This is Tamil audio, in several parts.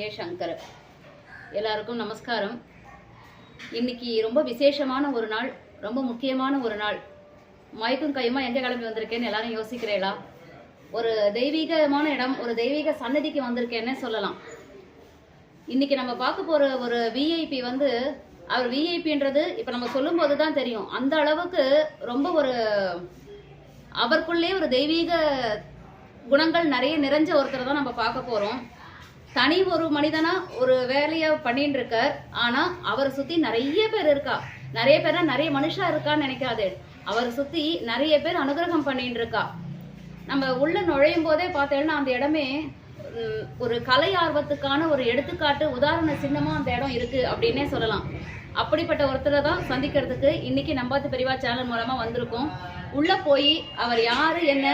ஹரஹர ஜெய எல்லாருக்கும் நமஸ்காரம். இன்னைக்கு ரொம்ப விசேஷமான ஒரு நாள் ரொம்ப முக்கியமான ஒரு நாள். மயக்கும் கையுமா எங்கே கிளம்பி வந்திருக்கேன்னு எல்லாரும் யோசிக்கிறேளா ஒரு தெய்வீகமான இடம் ஒரு தெய்வீக சன்னதிக்கு வந்திருக்கேன்னே சொல்லலாம். இன்னைக்கு நம்ம பார்க்க போற ஒரு விஐபி வந்து அவர் விஐபின்றது இப்போ நம்ம சொல்லும்போது தான் தெரியும். அந்த அளவுக்கு ரொம்ப ஒரு அவருக்குள்ளே ஒரு தெய்வீக குணங்கள் நிறைய நிறைஞ்ச ஒருத்தரை தான் நம்ம பார்க்க போறோம். தனி ஒரு மனிதனா ஒரு வேலையை பண்ணிட்டு இருக்கார் ஆனா அவரை சுத்தி நிறைய பேர் இருக்கா. நிறைய பேர்னா நிறைய மனுஷா இருக்கான்னு நினைக்காதே. அவரை சுத்தி நிறைய பேர் அனுகிரகம் பண்ணிட்டு இருக்கா நம்ம உள்ள நுழையும் போதே பார்த்தேன்னா அந்த இடமே ஒரு கலை ஆர்வத்துக்கான ஒரு எடுத்துக்காட்டு உதாரண சின்னமா அந்த இடம் இருக்கு அப்படின்னே சொல்லலாம். அப்படிப்பட்ட ஒருத்தரை தான் சந்திக்கிறதுக்கு இன்னைக்கு நம்பாத்து பெரியவா சேனல் மூலமா வந்திருக்கோம். உள்ள போய் அவர் யாரு என்ன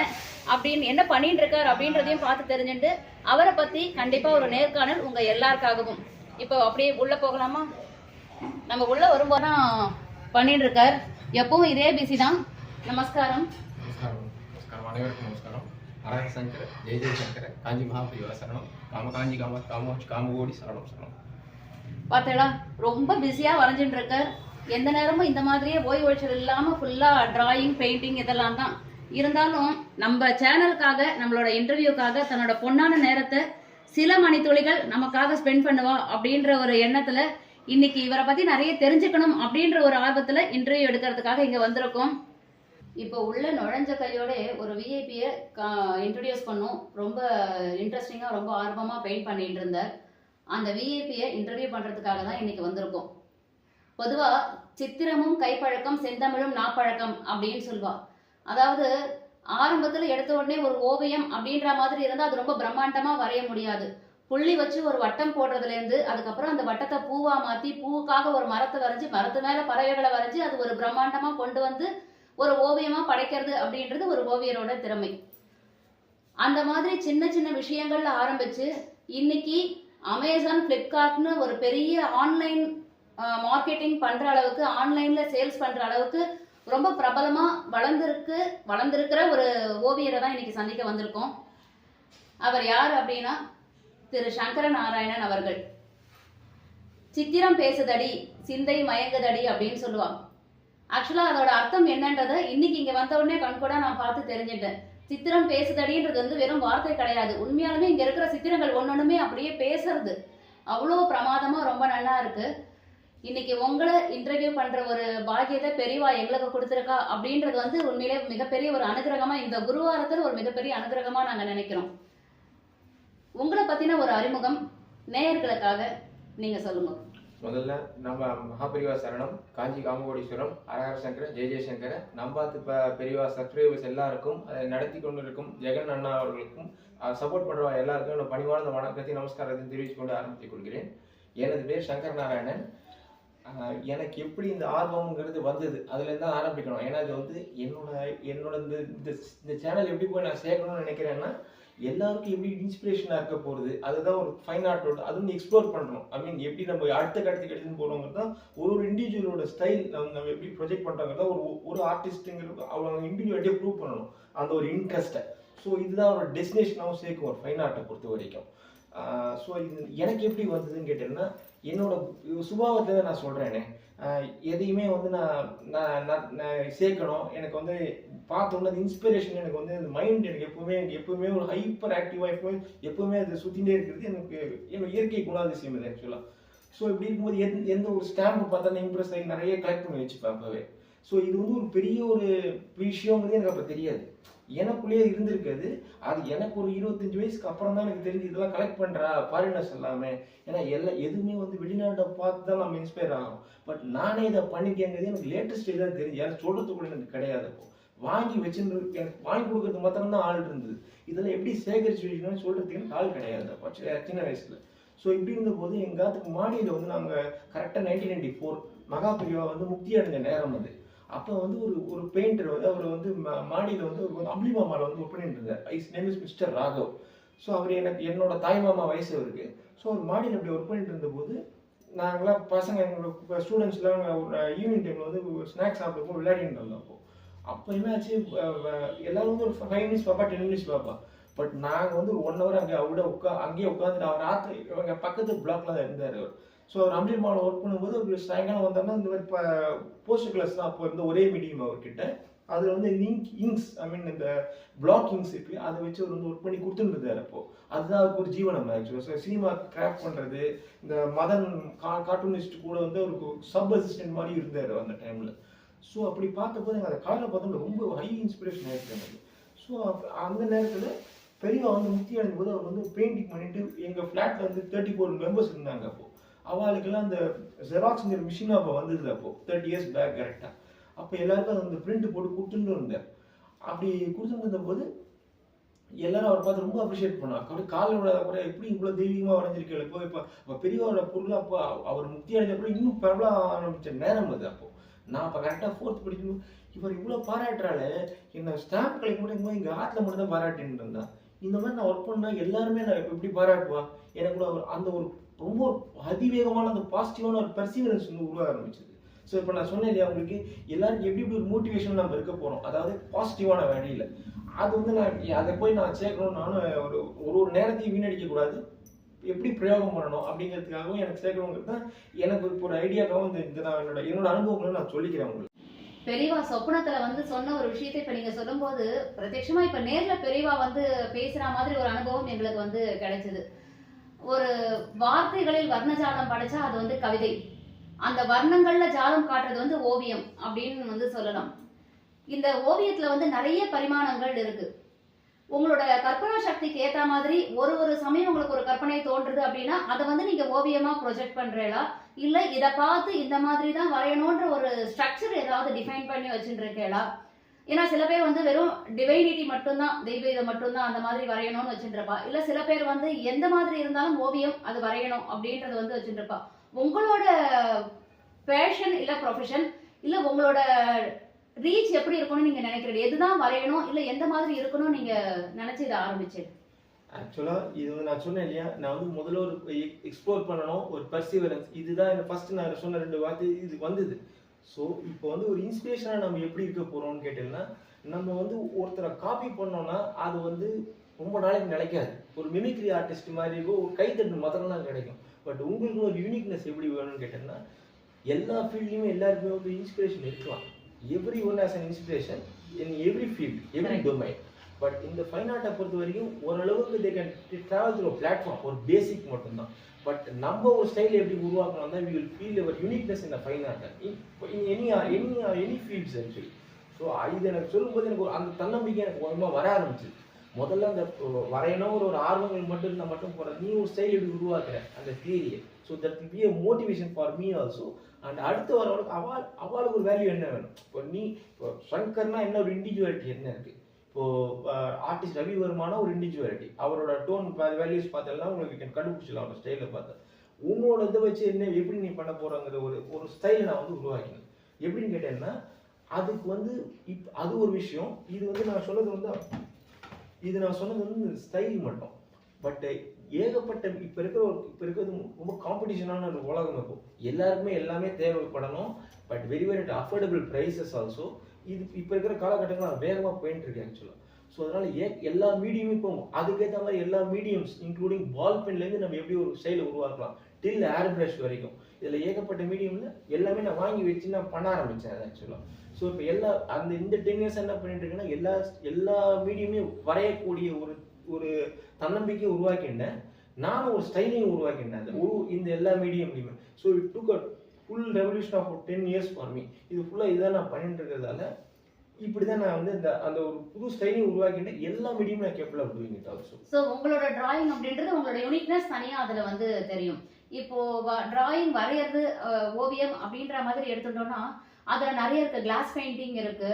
அப்படின்னு என்ன பண்ணிட்டு இருக்காரு அப்படின்றதையும் பார்த்து தெரிஞ்சுட்டு அவரை பத்தி கண்டிப்பா ஒரு நேர்காணல் உங்க எல்லாருக்காகவும். இப்போ அப்படியே உள்ள போகலாமா? நம்ம உள்ள வரும்போதுதான் பண்ணிட்டு இருக்கார் எப்பவும் இதே பிஸி தான். நமஸ்காரம். அனைவருக்கும் நமஸ்காரம். ஹரஹர சங்கர ஜெய ஜெய சங்கர காஞ்சி மகாபிரிவா சரணம். காம காஞ்சி காம காமோச் காமகோடி சரணம் சரணம். பார்த்தேடா ரொம்ப பிஸியா வரைஞ்சிட்டு இருக்கார் எந்த நேரமும் இந்த மாதிரியே ஓய்வு ஒழிச்சல் இல்லாம ஃபுல்லா டிராயிங் பெயிண்டிங் இதெல்லாம் தான். இருந்தாலும் நம்ம சேனலுக்காக நம்மளோட இன்டர்வியூக்காக தன்னோட பொன்னான நேரத்தை சில மணித்துளிகள் நமக்காக ஸ்பெண்ட் பண்ணுவா அப்படின்ற ஒரு எண்ணத்துல இன்னைக்கு இவரை பத்தி நிறைய தெரிஞ்சுக்கணும் அப்படின்ற ஒரு ஆர்வத்துல இன்டர்வியூ எடுக்கிறதுக்காக இங்க வந்திருக்கோம். இப்போ உள்ள நுழைஞ்ச கையோட ஒரு விஐபியை இன்ட்ரடியூஸ் பண்ணும். ரொம்ப இன்ட்ரெஸ்டிங்காக ரொம்ப ஆர்வமாக பெயிண்ட் பண்ணிட்டு இருந்தார். அந்த விஐபியை இன்டர்வியூ பண்ணுறதுக்காக தான் இன்னைக்கு வந்திருக்கோம். பொதுவாக சித்திரமும் கைப்பழக்கம் செந்தமிழும் நாப்பழக்கம் அப்படின்னு சொல்லுவாள் அதாவது ஆரம்பத்தில் எடுத்த உடனே ஒரு ஓவியம் அப்படின்ற மாதிரி இருந்தால் அது ரொம்ப பிரம்மாண்டமாக வரைய முடியாது. புள்ளி வச்சு ஒரு வட்டம் போடுறதுலேருந்து அதுக்கப்புறம் அந்த வட்டத்தை பூவா மாற்றி பூவுக்காக ஒரு மரத்தை வரைஞ்சி மரத்து மேலே பறவைகளை வரைஞ்சி அது ஒரு பிரம்மாண்டமாக கொண்டு வந்து ஒரு ஓவியமா படைக்கிறது அப்படின்றது ஒரு ஓவியரோட திறமை. அந்த மாதிரி சின்ன சின்ன விஷயங்கள்ல ஆரம்பிச்சு இன்னைக்கு அமேசான் ஃப்ளிப்கார்ட்னு ஒரு பெரிய ஆன்லைன் மார்க்கெட்டிங் பண்ற அளவுக்கு ஆன்லைன்ல சேல்ஸ் பண்ற அளவுக்கு ரொம்ப பிரபலமா வளர்ந்துருக்கு வளர்ந்துருக்கிற ஒரு ஓவியரை தான் இன்னைக்கு சந்திக்க வந்திருக்கோம். அவர் யார் அப்படின்னா திரு சங்கர நாராயணன் அவர்கள். சித்திரம் பேசுதடி சிந்தை மயங்குதடி அப்படின்னு சொல்லுவான் ஆக்சுவலா அதோட அர்த்தம் என்னன்றதை இன்னைக்கு இங்க வந்த உடனே கண்கூட நான் பார்த்து தெரிஞ்சிட்டேன். சித்திரம் பேசுதடின்றது வந்து வெறும் வார்த்தை கிடையாது. உண்மையாலுமே இங்க இருக்கிற சித்திரங்கள் ஒன்றுமே அப்படியே பேசுறது. அவ்வளோ பிரமாதமா ரொம்ப நல்லா இருக்கு. இன்னைக்கு உங்களை இன்டர்வியூ பண்ற ஒரு பாக்கியத்தை பெரியவா எங்களுக்கு கொடுத்துருக்கா அப்படின்றது வந்து உண்மையிலே மிகப்பெரிய ஒரு அனுகிரகமா இந்த குருவாரத்தில் ஒரு மிகப்பெரிய அனுகிரகமா நாங்க நினைக்கிறோம். உங்களை பத்தின ஒரு அறிமுகம் நேயர்களுக்காக நீங்க சொல்லுங்க. முதல்ல நம்ம மகாபிரிவா சரணம் காஞ்சி காமகோடீஸ்வரம் அரகர சங்கர ஜெய ஜெயசங்கர நம்பாத்து பெரியவா சத்ரேவஸ் எல்லாருக்கும் அதை நடத்தி கொண்டிருக்கும் ஜெகன் அண்ணா அவர்களுக்கும் சப்போர்ட் பண்ற எல்லாருக்கும் பணிவான வணக்கத்தை நமஸ்காரத்தை தெரிவித்துக் கொண்டு ஆரம்பித்துக் கொள்கிறேன். எனது பேர் சங்கர் நாராயணன் எனக்கு எப்படி இந்த ஆர்வம்ங்கிறது வந்தது. அதுலேருந்து தான் ஆரம்பிக்கணும். ஏன்னா இது வந்து என்னோட என்னோட இந்த இந்த- இந்த சேனல் எப்படி போய் நான் சேர்க்கணும்னு நினைக்கிறேன்னா எல்லாருக்கும் எப்படி இன்ஸ்பிரேஷனாக இருக்க போகுது அதுதான் ஒரு ஃபைன் ஆர்ட்டோட அது வந்து எக்ஸ்ப்ளோர் பண்ணுறோம் ஐ மீன் எப்படி நம்ம அடுத்த கட்டத்துக்கு எடுத்துன்னு போகிறோங்கிறது தான் ஒரு ஒரு இண்டிவிஜுவலோட ஸ்டைல் நம்ம நம்ம எப்படி ப்ரொஜெக்ட் பண்ணுறோங்கிறத ஒரு ஒரு ஆர்டிஸ்ட்டுங்கிறது அவங்க இண்டிவிஜுவலிட்டியாக ப்ரூவ் பண்ணணும். அந்த ஒரு இன்ட்ரெஸ்ட்டை ஸோ இதுதான் ஒரு டெஸ்டினேஷனாகவும் சேர்க்கும் ஒரு ஃபைன் ஆர்ட்டை பொறுத்த வரைக்கும் ஸோ இது எனக்கு எப்படி வந்ததுன்னு கேட்டேன்னா என்னோட சுபாவத்தை தான் நான் சொல்கிறேனே எதையுமே வந்து நான் நான் நான் நான் சேர்க்கணும். எனக்கு வந்து பார்த்தோம்னா அது இன்ஸ்பிரேஷன் எனக்கு வந்து அந்த மைண்ட் எனக்கு எப்பவுமே எனக்கு எப்பவுமே ஒரு ஹைப்பர் ஆக்டிவாக எப்பவுமே எப்பவுமே அது சுற்றிகிட்டே இருக்கிறது எனக்கு என்னோட இயற்கை குணாதிசயம் இது ஆக்சுவலாக ஸோ இப்படி இருக்கும்போது எந்த எந்த ஒரு ஸ்டாம்ப் பார்த்தா இம்ப்ரெஸ் ஆகி நிறைய கலெக்ட் பண்ணி வச்சுப்பேன் அப்போவே. ஸோ இது வந்து ஒரு பெரிய ஒரு விஷயங்கிறது எனக்கு அப்போ தெரியாது. எனக்குள்ளேயே இருந்திருக்காது அது. எனக்கு ஒரு இருபத்தஞ்சு வயசுக்கு அப்புறம் தான் எனக்கு தெரிஞ்சு இதெல்லாம் கலெக்ட் பண்ணுறா ஃபாரினர்ஸ் எல்லாமே. ஏன்னா எல்லாம் எதுவுமே வந்து வெளிநாட்டை பார்த்து தான் நம்ம இன்ஸ்பயர் ஆகும் பட் நானே இதை பண்ணிக்கேங்கிறது எனக்கு லேட்டஸ்ட் தான் தெரிஞ்சு. யாரும் சொல்றது கூட எனக்கு கிடையாது அப்போ. வாங்கி வச்சுருந்து எனக்கு வாங்கி கொடுக்கறது மாத்திரம் தான் ஆள் இருந்தது. இதெல்லாம் எப்படி சேகரிச்சு வைக்கணும்னு சொல்கிறதுக்கு எனக்கு ஆள் கிடையாது அப்போ சின்ன வயசில். ஸோ இப்படி இருந்தபோது காலத்துக்கு மாடியில் வந்து நாங்கள் கரெக்டாக நைன்டீன் நைன்டி ஃபோர் மகாபிரிவா வந்து முக்தி அடைஞ்ச நேரம் அது. அப்போ வந்து ஒரு ஒரு பெயிண்டர் வந்து அவர் வந்து மாடியில் வந்து ஒரு மாமாவில் வந்து ஒர்க் பண்ணிட்டு இருந்தார். His name is mister Raghav so அவர் எனக்கு என்னோட தாய் மாமா வயசு அவருக்கு. ஸோ அவர் மாடியில் அப்படி ஒர்க் பண்ணிட்டு இருந்தபோது நாங்களாம் பசங்க எங்களோட ஸ்டூடெண்ட்ஸ்லாம் ஒரு ஈவினிங் டைமில் வந்து ஸ்நாக்ஸ் சாப்பிடும்போது விளையாடிட்டு இருந்தோம் அப்போ. அப்போ என்னாச்சு அஹ் எல்லாரும் வந்து ஒரு ஃபைவ் மினிட்ஸ் பார்ப்பா டென் மினிட்ஸ் பார்ப்பா பட் நாங்கள் வந்து ஒன் ஹவர் அங்கே அவட உட்கா அங்கேயே உட்காந்துட்டு அவர் ராத்திரி அவங்க பக்கத்து பிளாக்ல தான் இருந்தார் அவர். ஸோ அவர் அம்பில் மால் ஒர்க் பண்ணும்போது ஒரு சாயங்காலம் வந்தாங்கன்னா இந்த மாதிரி இப்போ போஸ்ட் கிளாஸ் தான் அப்போ இருந்த ஒரே மீடியம் அவர்கிட்ட. அதில் வந்து இங்க் இங்க்ஸ் ஐ மீன் இந்த பிளாக் இங்க்ஸ் இருக்கு அதை வச்சு அவர் வந்து ஒர்க் பண்ணி கொடுத்துருந்தார் அப்போ. அதுதான் அவருக்கு ஒரு ஜீவனம் ஆக்சுவலாக ஸோ சினிமா கிராஃப்ட் பண்ணுறது இந்த மதன் கா கார்ட்டூனிஸ்ட் கூட வந்து அவருக்கு சப் அசிஸ்டன்ட் மாதிரி இருந்தார் அந்த டைமில் ஸோ அப்படி பார்த்தபோது எனக்கு அந்த காரில் பார்த்தோம்னா ரொம்ப ஹை இன்ஸ்பிரேஷன் ஆயிடுச்சு எனக்கு. ஸோ அந்த நேரத்தில் பெரியவா வந்து முக்தி அடைஞ்ச போது அவர் வந்து பெயிண்டிங் பண்ணிட்டு எங்கள் ஃப்ளாட்டில் வந்து தேர்ட்டி ஃபோர் மெம்பர்ஸ் இருந்தாங்க அப்போ. அவளுக்கெல்லாம் அந்த ஜெராக்ஸ்ங்கிற மிஷின் அப்போ வந்தது அப்போ. தேர்ட்டி இயர்ஸ் பேக் கரெக்டாக அப்போ எல்லாருக்கும் அந்த பிரிண்ட் போட்டு கொடுத்துட்டு இருந்தேன் அப்படி கொடுத்துட்டு இருந்த போது எல்லாரும் அவர் பார்த்து ரொம்ப அப்ரிஷியேட் பண்ணாங்க. அப்படியே காலில் விடாத கூட எப்படி இவ்வளோ தெய்வீகமாக வரைஞ்சிருக்கீங்க? இப்போ இப்போ பெரியவரோட பொருள் அப்போ அவர் முக்தி அடைஞ்ச அப்புறம் இன்னும் பிரபலம் ஆரம்பித்த நேரம் அது அப்போ. நான் இப்போ கரெக்டாக ஃபோர்த் படிக்கணும் இவர் இவ்வளோ பாராட்டுறாலே என்னை ஸ்டாம்ப் கலெக்ட் மட்டும் இங்கே ஆற்றுல மட்டும் தான் பாராட்டின்னு இருந்தான். இந்த மாதிரி நான் ஒர்க் பண்ணால் எல்லாருமே நான் எப்படி பாராட்டுவா? எனக்குள்ள ஒரு அந்த ஒரு ரொம்ப அதிவேகமான அந்த பாசிட்டிவான ஒரு பர்சீவரன்ஸ் வந்து உருவாக ஆரம்பிச்சது. ஸோ இப்போ நான் சொன்னேன் இல்லையா உங்களுக்கு? எல்லாருக்கும் எப்படி எப்படி ஒரு மோட்டிவேஷன் நம்ம இருக்க போகிறோம் அதாவது பாசிட்டிவான வழியில். அது வந்து நான் அதை போய் நான் சேர்க்கணும் நானும் ஒரு ஒரு ஒரு நேரத்தையும் வீணடிக்கக்கூடாது எப்படி பிரயோகம் பண்ணணும் அப்படிங்கிறதுக்காகவும் எனக்கு சேர்க்கணுங்கிறது தான் எனக்கு இப்போ ஒரு ஐடியாக்காகவும் இந்த இதுதான் நான் என்னோட என்னோட அனுபவங்களை நான் சொல்லிக்கிறேன் உங்களுக்கு. பெரியவா சொப்னத்துல வந்து சொன்ன ஒரு விஷயத்தை இப்ப நீங்க சொல்லும்போது பிரத்யட்சமா இப்ப நேர்ல பெரியவா வந்து பேசுற மாதிரி ஒரு அனுபவம் எங்களுக்கு வந்து கிடைச்சது. ஒரு வார்த்தைகளில் வர்ணஜாலம் படைச்சா அது வந்து கவிதை. அந்த வர்ணங்கள்ல ஜாலம் காட்டுறது வந்து ஓவியம் அப்படின்னு வந்து சொல்லலாம். இந்த ஓவியத்துல வந்து நிறைய பரிமாணங்கள் இருக்கு. உங்களோட கற்பனா சக்திக்கு ஏத்த மாதிரி ஒரு ஒரு சமயம் உங்களுக்கு ஒரு கற்பனை தோன்றுது அப்படின்னா அதை வந்து நீங்க ஓவியமா ப்ரொஜெக்ட் பண்றீங்களா? இல்ல இதை பார்த்து இந்த மாதிரி தான் வரையணுன்ற ஒரு ஸ்ட்ரக்சர் ஏதாவது டிஃபைன் பண்ணி வச்சுருக்கேளா ஏன்னா சில பேர் வந்து வெறும் டிவைனிட்டி மட்டும்தான் தெய்வ இதை மட்டும்தான் அந்த மாதிரி வரையணும்னு வச்சுருப்பா இல்ல சில பேர் வந்து எந்த மாதிரி இருந்தாலும் ஓவியம் அது வரையணும் அப்படின்றது வந்து வச்சுருப்பா உங்களோட பேஷன் இல்ல ப்ரொஃபஷன் இல்ல உங்களோட ரீச் எப்படி இருக்கணும்னு நீங்க நினைக்கிறீங்க? எதுதான் வரையணும் இல்ல எந்த மாதிரி இருக்கணும்னு நீங்க நினைச்சு இதை ஆரம்பிச்சது ஆக்சுவலாக இது வந்து நான் சொன்னேன் இல்லையா? நான் வந்து முதல்ல ஒரு எக்ஸ்ப்ளோர் பண்ணணும் ஒரு பர்சிவரன்ஸ் இதுதான் ஃபர்ஸ்ட் நான் சொன்ன ரெண்டு வார்த்தை இது வந்தது. ஸோ இப்போ வந்து ஒரு இன்ஸ்பிரேஷனாக நம்ம எப்படி இருக்க போகிறோம்னு கேட்டீங்கன்னா நம்ம வந்து ஒருத்தரை காப்பி பண்ணோம்னா அது வந்து ரொம்ப நாளைக்கு நிலைக்காது. ஒரு மிமிக்ரி ஆர்டிஸ்ட் மாதிரி இருக்கும் ஒரு கைத்தட்டு மாத்திரம் தான் கிடைக்கும். பட் உங்களுக்கு ஒரு யூனிக்னஸ் எப்படி வேணும்னு கேட்டீங்கன்னா எல்லா ஃபீல்ட்லையுமே எல்லாருக்குமே ஒரு இன்ஸ்பிரேஷன் இருக்கலாம். Every one as an inspiration in every field every. Domain but இந்த ஃபைன் ஆர்ட்டை பொறுத்த வரைக்கும் ஓரளவுக்கு they can travel through platform ஒரு பேசிக் மட்டும்தான். பட் நம்ம ஒரு ஸ்டைல் எப்படி உருவாக்கலாம் தான் we will feel your uniqueness இந்த fine art any any any fields actually so இது எனக்கு சொல்லும்போது எனக்கு ஒரு அந்த தன்னம்பிக்கை எனக்கு கொஞ்சமாக வர ஆரம்பிச்சு முதல்ல அந்த வரையணும் ஒரு ஒரு ஆர்வங்கள் மட்டும் இருந்தால் மட்டும் போகிற நீ ஒரு ஸ்டைல் எப்படி உருவாக்குற? அந்த தியரியை so that be a motivation for me also and அடுத்து வரவங்களுக்கு அவள் அவளுக்கு ஒரு வேல்யூ என்ன வேணும்? இப்போ நீ இப்போ சங்கர்னா என்ன ஒரு இண்டிவிஜுவாலிட்டி என்ன இருக்குது இப்போ ஆர்டிஸ்ட் ரவிவர்மான ஒரு இண்டிவிஜுவாலிட்டி அவரோட டோன் வேல்யூஸ் பார்த்தெல்லாம் உங்களுக்கு கேன் கண்டுபிடிச்சிடலாம் அவரோட ஸ்டைலை பார்த்து. உன்னோட இதை வச்சு என்ன எப்படி நீ பண்ண போறங்கிற ஒரு ஒரு ஸ்டைலை நான் வந்து உருவாக்கினேன். எப்படின்னு கேட்டேன்னா அதுக்கு வந்து இப் அது ஒரு விஷயம். இது வந்து நான் சொன்னது வந்து இது நான் சொன்னது வந்து ஸ்டைல் மட்டும். பட் ஏகப்பட்ட இப்போ இருக்கிற ஒரு இப்போ இருக்கிறது ரொம்ப காம்படிஷனான ஒரு உலகம் இருக்கும் எல்லாருக்குமே எல்லாமே தேவைப்படணும். But very very affordable prices also இது இப்போ இருக்கிற காலகட்டங்கள் நான் வேகமாக போயிட்டு இருக்கேன் ஆக்சுவலாக ஸோ அதனால் ஏ எல்லா மீடியமும் போகும்? அதுக்கேற்ற மாதிரி எல்லா மீடியம்ஸ் இன்க்ளூடிங் பால் பென்லேருந்து நம்ம எப்படி ஒரு ஸ்டைலை உருவாக்கலாம்? டில் ஏர் பிரஷ் வரைக்கும். இதில் ஏகப்பட்ட மீடியமில் எல்லாமே நான் வாங்கி வச்சு நான் பண்ண ஆரம்பித்தேன் ஆக்சுவலாக ஸோ இப்போ எல்லா அந்த இந்த டென் இயர்ஸ் என்ன பண்ணிட்டு இருக்கேன்னா எல்லா எல்லா மீடியமே வரையக்கூடிய ஒரு ஒரு தன்னம்பிக்கையை உருவாக்கிட்டேன் நானும் ஒரு ஸ்டைலையும் உருவாக்கிட்டேன் அந்த ஒரு இந்த எல்லா மீடியம்லையுமே so it took a full revolution of ten years for me இது ஃபுல்லாக இதான் நான் பண்ணிட்டு இருக்கிறதால இப்படி தான் நான் வந்து இந்த அந்த ஒரு புது ஸ்டைலையும் உருவாக்கிட்டு எல்லா மீடியமும் நான் capable of doing it also so உங்களோட டிராயிங் அப்படின்றது உங்களோட யூனிக்னஸ் தனியாக அதில் வந்து தெரியும். இப்போ டிராயிங் வரையறது ஓவியம் அப்படின்ற மாதிரி எடுத்துட்டோம்னா அதில் நிறைய இருக்கு. கிளாஸ் பெயிண்டிங் இருக்கு.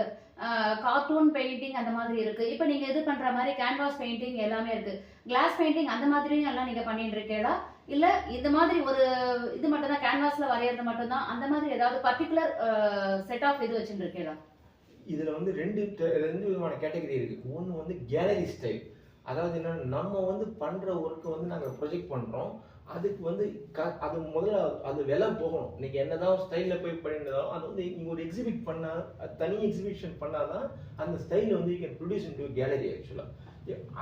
கார்ட்டூன் பெயிண்டிங் அந்த மாதிரி இருக்கு. இப்போ நீங்க இது பண்ற மாதிரி கேன்வாஸ் பெயிண்டிங் எல்லாமே இருக்கு. கிளாஸ் பெயிண்டிங் அந்த மாதிரியும் எல்லாம் நீங்க பண்ணிட்டு இருக்கீங்களா? இல்ல இந்த மாதிரி ஒரு இது மட்டும் தான் கேன்வாஸ்ல வரையறது மட்டும் தான் அந்த மாதிரி ஏதாவது பர்டிகுலர் செட் ஆஃப் இது வச்சுட்டு இருக்கீங்களா இதுல வந்து ரெண்டு ரெண்டு விதமான கேட்டகரி இருக்கு. ஒன்று வந்து கேலரி ஸ்டைல் அதாவது என்னன்னா நம்ம வந்து பண்ற ஒர்க்கை வந்து நாங்க ப்ரொஜெக்ட் பண்றோம். அதுக்கு வந்து க- அது முதல்ல அது விலை போகணும். இன்னைக்கு என்னதான் ஸ்டைலில் போய் பண்ணிருந்தாலும் அது வந்து நீங்க ஒரு எக்ஸிபிட் பண்ணா அது தனி எக்ஸிபிஷன் பண்ணாதான் அந்த ஸ்டைல் வந்து you can produce into gallery ஆக்சுவலா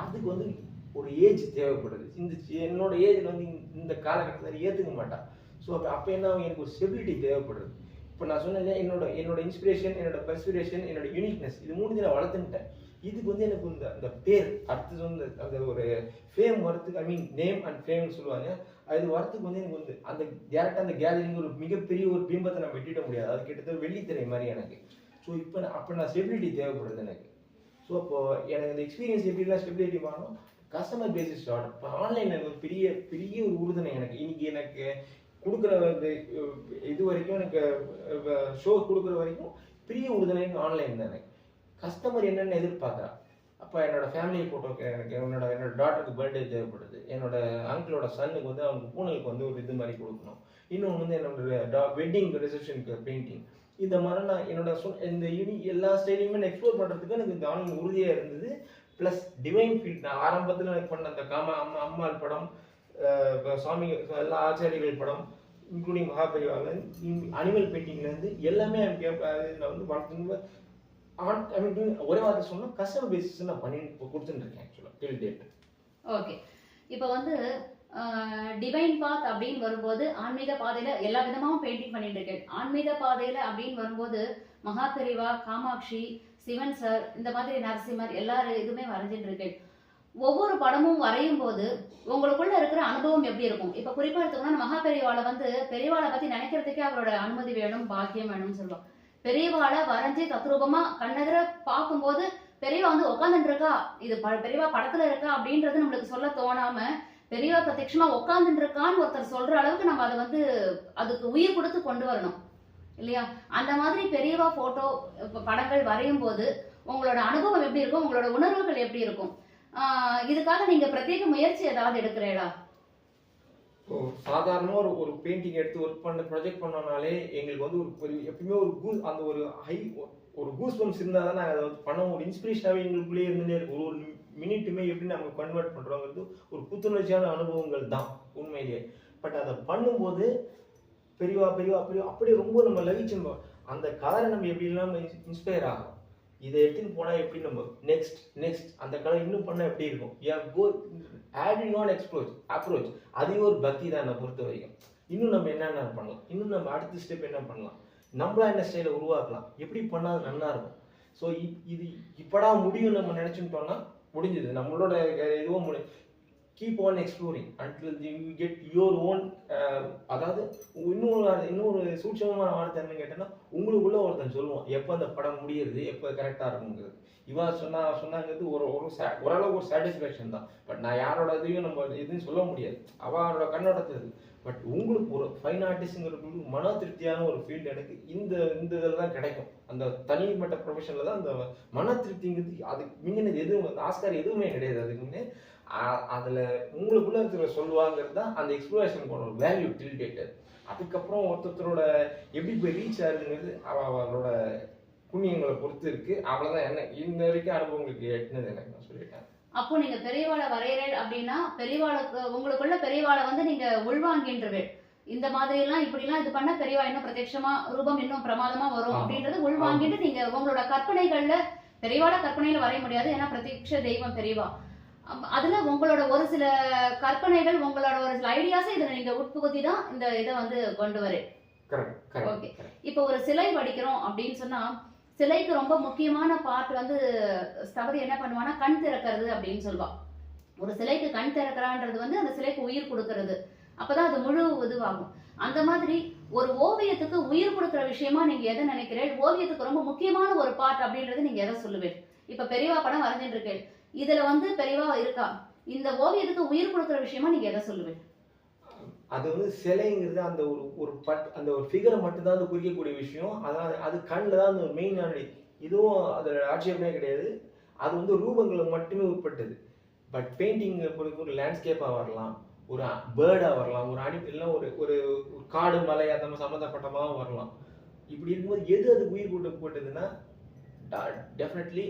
அதுக்கு வந்து ஒரு ஏஜ் தேவைப்படுது. இந்த என்னோட ஏஜில் வந்து இந்த- காலகட்டத்தில் ஏற்றுக்க மாட்டான் ஸோ அப்போ அப்போ என்ன எனக்கு ஒரு ஸ்டெபிலிட்டி தேவைப்படுது. இப்போ நான் சொன்னேன் என்னோட என்னோட இன்ஸ்பிரேஷன் என்னோட பர்ஸ்பிரேஷன் என்னோட யூனிக்னஸ் இது மூணு நான் வளர்த்துட்டேன் இதுக்கு வந்து எனக்கு இந்த அந்த பேர் அடுத்தது வந்து அந்த ஒரு ஃபேம் வரத்துக்கு ஐ மீன் நேம் அண்ட் ஃபேம்னு சொல்லுவாங்க. அது வரத்துக்கு வந்து எனக்கு வந்து அந்த டேரக்டாக அந்த கேலரிங் ஒரு மிகப்பெரிய ஒரு பிம்பத்தை நான் வெட்டிட முடியாது. அது கிட்டத்தட்ட வெள்ளித்திரை மாதிரி எனக்கு. ஸோ இப்போ நான் அப்போ நான் ஸ்டெபிலிட்டி தேவைப்படுது எனக்கு. ஸோ அப்போ எனக்கு இந்த எக்ஸ்பீரியன்ஸ் எப்படிலாம் ஸ்டெபிலிட்டி வாங்கணும்? கஸ்டமர் பேசிஸ் ஆர்டர் இப்போ ஆன்லைன் எனக்கு பெரிய பெரிய ஒரு உறுதுணை எனக்கு. இன்னைக்கு எனக்கு கொடுக்குற இது வரைக்கும் எனக்கு ஷோ கொடுக்குற வரைக்கும் பெரிய உறுதுணை ஆன்லைன் தான். எனக்கு கஸ்டமர் என்னென்னு எதிர்பார்க்குறா. அப்போ என்னோட ஃபேமிலியை ஃபோட்டோ எனக்கு என்னோட என்னோட டாட்டருக்கு பர்த்டே தேவைப்படுது. என்னோட அங்கிளோட சன்னுக்கு வந்து அவங்க பூனலுக்கு வந்து ஒரு இது மாதிரி கொடுக்கணும். இன்னொன்று வந்து என்னோட டா வெட்டிங் ரிசப்ஷனுக்கு பெயிண்டிங் இந்த மாதிரி நான் என்னோட சொல் இந்த யூனி எல்லா ஸ்டைலையுமே நான் எக்ஸ்ப்ளோர் பண்ணுறதுக்கு எனக்கு இந்த ஆன்லைன் உறுதியாக இருந்தது. ப்ளஸ் டிவைன் ஃபீல்ட் நான் ஆரம்பத்தில் எனக்கு பண்ண அந்த காமா அம்மா அம்மாள் படம் சுவாமி எல்லா ஆச்சாரியர்கள் படம் இன்க்ளூடிங் மகாபரிவாவில் அனிமல் பெயிண்டிங்லேருந்து எல்லாமே நான் வந்து வளர்த்து ஆன் ஐ மீன் ஒரே வார்த்தை சொன்னால் கஸ்டமர் பேசிஸ் நான் பண்ணி கொடுத்துட்டு இருக்கேன் ஆக்சுவலாக டில் டேட் ஓகே இப்போ வந்து டிவைன் பாத் அப்படின்னு வரும்போது ஆன்மீக பாதையில எல்லா விதமாகவும் பெயிண்டிங் பண்ணிட்டு இருக்கேன் ஆன்மீக பாதையில அப்படின்னு வரும்போது மகாபெரிவா காமாட்சி சிவன் சார் இந்த மாதிரி நரசிம்மர் எல்லாரும் இதுவுமே வரைஞ்சிட்டுருக்கேன் ஒவ்வொரு படமும் வரையும் போது உங்களுக்குள்ள இருக்கிற அனுபவம் எப்படி இருக்கும்? இப்ப குறிப்பா மகா மகாபெரிவாளை வந்து பெரியவாளை பத்தி நினைக்கிறதுக்கே அவரோட அனுமதி வேணும் பாக்கியம் வேணும்னு சொல்லுவோம் பெரியவாளை வரைஞ்சி தத்ரூபமா கண்ணெதிர பார்க்கும்போது பெரியவா வந்து உட்காந்துட்டு இருக்கா இது ப- பெரியவா படத்துல இருக்கா? அப்படின்றது நம்மளுக்கு சொல்ல தோணாம பெரியவா பிரத்யட்சமா உட்காந்துட்டு இருக்கான்னு ஒருத்தர் சொல்ற அளவுக்கு நம்ம அதை வந்து அதுக்கு உயிர் கொடுத்து கொண்டு வரணும். இல்லையா? அந்த மாதிரி பெரியவா போட்டோ படங்கள் வரையும் போது உங்களோட அனுபவம் எப்படி இருக்கும்? உங்களோட உணர்வுகள் எப்படி இருக்கும்? இதுக்காக நீங்க பிரத்யேக முயற்சி ஏதாவது எடுக்கிறீங்களா ஸோ சாதாரணமாக ஒரு ஒரு பெயிண்டிங் எடுத்து ஒர்க் பண்ண ப்ரொஜெக்ட் பண்ணோம்னாலே எங்களுக்கு வந்து ஒரு எப்பயுமே ஒரு கூ அந்த ஒரு ஹை ஒரு கூஸ் பம்ஸ் இருந்தால் தான் நாங்கள் அதை வந்து பண்ணோம் ஒரு இன்ஸ்பிரேஷனாகவே எங்களுக்குள்ளேயே இருந்துட்டே இருக்கும். ஒரு ஒரு மினிட்டுமே எப்படி நம்ம கன்வெர்ட் பண்ணுறோங்கிறது ஒரு புத்துணர்ச்சியான அனுபவங்கள் தான் உண்மையிலேயே. பட் அதை பண்ணும்போது பெரியவா பெரியவா பெரியவா அப்படியே ரொம்ப நம்ம லவிச்சிருந்தோம் அந்த கலரை நம்ம எப்படி இல்லாமல் இன்ஸ்பயர் ஆகும் இதை எடுத்துன்னு போனால் எப்படி நம்ம நெக்ஸ்ட் நெக்ஸ்ட் அந்த கலர் இன்னும் பண்ணால் எப்படி இருக்கும்? Yeah go adding on எக்ஸ்ப்ரோச் approach அதையும் ஒரு பக்தி தான் என்னை பொறுத்த வரைக்கும். இன்னும் நம்ம என்னென்ன பண்ணலாம். இன்னும் நம்ம அடுத்த ஸ்டெப் என்ன பண்ணலாம்? நம்மளா என்ன ஸ்டைலை உருவாக்கலாம்? எப்படி பண்ணால் நல்லா இருக்கும்? ஸோ இது இப்படா முடியும் நம்ம நினச்சிட்டோம்னா முடிஞ்சது. நம்மளோட இதுவும் முடி keep on exploring until you get your own அதாவது இன்னொரு இன்னொரு சூட்சமான வார்த்தை என்னன்னு கேட்டேன்னா உங்களுக்குள்ள ஒருத்தன் சொல்லுவான் எப்போ அந்த படம் முடியுது எப்போ கரெக்டாக இருக்குங்கிறது. இவா சொன்னா சொன்னாங்கிறது ஒரு ஒரு sa- ஓரளவு ஒரு சாட்டிஸ்ஃபேக்ஷன் தான். பட் நான் யாரோட இதையும் நம்ம எதுவும் சொல்ல முடியாது. அவரோட கண்ணோட்டத்தில் பட் உங்களுக்கு ஒரு ஃபைன் ஆர்டிஸ்ட்ங்கிறது மன திருப்தியான ஒரு ஃபீல்டு எனக்கு இந்த இந்த இதில் தான் கிடைக்கும். அந்த தனிப்பட்ட ப்ரொஃபஷனில் தான் அந்த மன திருப்திங்கிறது அதுக்கு மிஞ்சினது எதுவும் ஆஸ்கார் எதுவுமே கிடையாது. அதுக்கு முன்னே அதுல உங்களுக்குள்ள இருக்கிற சொல்லுவாங்கிறது தான் அந்த எக்ஸ்ப்ளோரேஷன் போன ஒரு வேல்யூ டில் டேட்டர் அதுக்கப்புறம் ஒருத்தரோட எப்படி போய் ரீச் ஆகுதுங்கிறது அவ அவளோட புண்ணியங்களை பொறுத்து இருக்கு. அவ்வளவுதான். என்ன இந்த வரைக்கும் அனுபவங்களுக்கு எட்டினது எனக்கு நான் சொல்லிட்டேன் அப்போ நீங்க பெரியவாளை வரையறேன் அப்படின்னா பெரியவாளுக்கு உங்களுக்குள்ள பெரியவாளை வந்து நீங்க உள்வாங்கின்றவே இந்த மாதிரி எல்லாம் இப்படி எல்லாம் இது பண்ண பெரியவா இன்னும் பிரத்யட்சமா ரூபம் இன்னும் பிரமாதமா வரும். அப்படின்றது உள்வாங்கிட்டு நீங்க உங்களோட கற்பனைகள்ல பெரியவாள கற்பனையில வரைய முடியாது. ஏன்னா பிரத்யட்ச தெய்வம் பெரியவா. அதுல உங்களோட ஒரு சில கற்பனைகள் உங்களோட ஒரு சில ஐடியாஸை இதுல நீங்க உட்புகுத்தி தான் இந்த இதை வந்து கொண்டு வரேன். கரெக்ட் இப்போ ஒரு சிலை வடிக்கிறோம் அப்படின்னு சொன்னா சிலைக்கு ரொம்ப முக்கியமான பார்ட் வந்து ஸ்தபதி என்ன பண்ணுவான்னா கண் திறக்கிறது அப்படின்னு சொல்லுவா. ஒரு சிலைக்கு கண் திறக்கிறான்றது வந்து அந்த சிலைக்கு உயிர் கொடுக்கறது. அப்பதான் அது முழு இதுவாகும். அந்த மாதிரி ஒரு ஓவியத்துக்கு உயிர் கொடுக்கிற விஷயமா நீங்க எதை நினைக்கிறேன் ஓவியத்துக்கு ரொம்ப முக்கியமான ஒரு பார்ட் அப்படின்றது நீங்க எதை சொல்லுவேன் இப்ப பெரியவா படம் வரைஞ்சிட்டு இருக்கேன். இதுல வந்து பெரியவா இருக்கா? இந்த ஓவியத்துக்கு உயிர் கொடுக்குற விஷயமா நீங்க எதை சொல்லுவீங்க? அது வந்து சிலைங்கிறது அந்த ஒரு ஒரு பட் அந்த ஒரு ஃபிகரை மட்டும்தான் அது குறிக்கக்கூடிய விஷயம். அதான் அது கண்ணில் தான் அந்த மெயின் மெயினான இதுவும் அதில் ஆட்சேபமே கிடையாது. அது வந்து ரூபங்களை மட்டுமே உட்பட்டது. பட் பெயிண்டிங் பொறுத்த ஒரு லேண்ட்ஸ்கேப்பாக வரலாம். ஒரு பேர்டாக வரலாம். ஒரு அனி இல்லை ஒரு ஒரு ஒரு காடு மலை அந்த மாதிரி சம்மந்தப்பட்டமாகவும் வரலாம். இப்படி இருக்கும்போது எது அது உயிர் கூட்ட போட்டதுன்னா டெஃபினெட்லி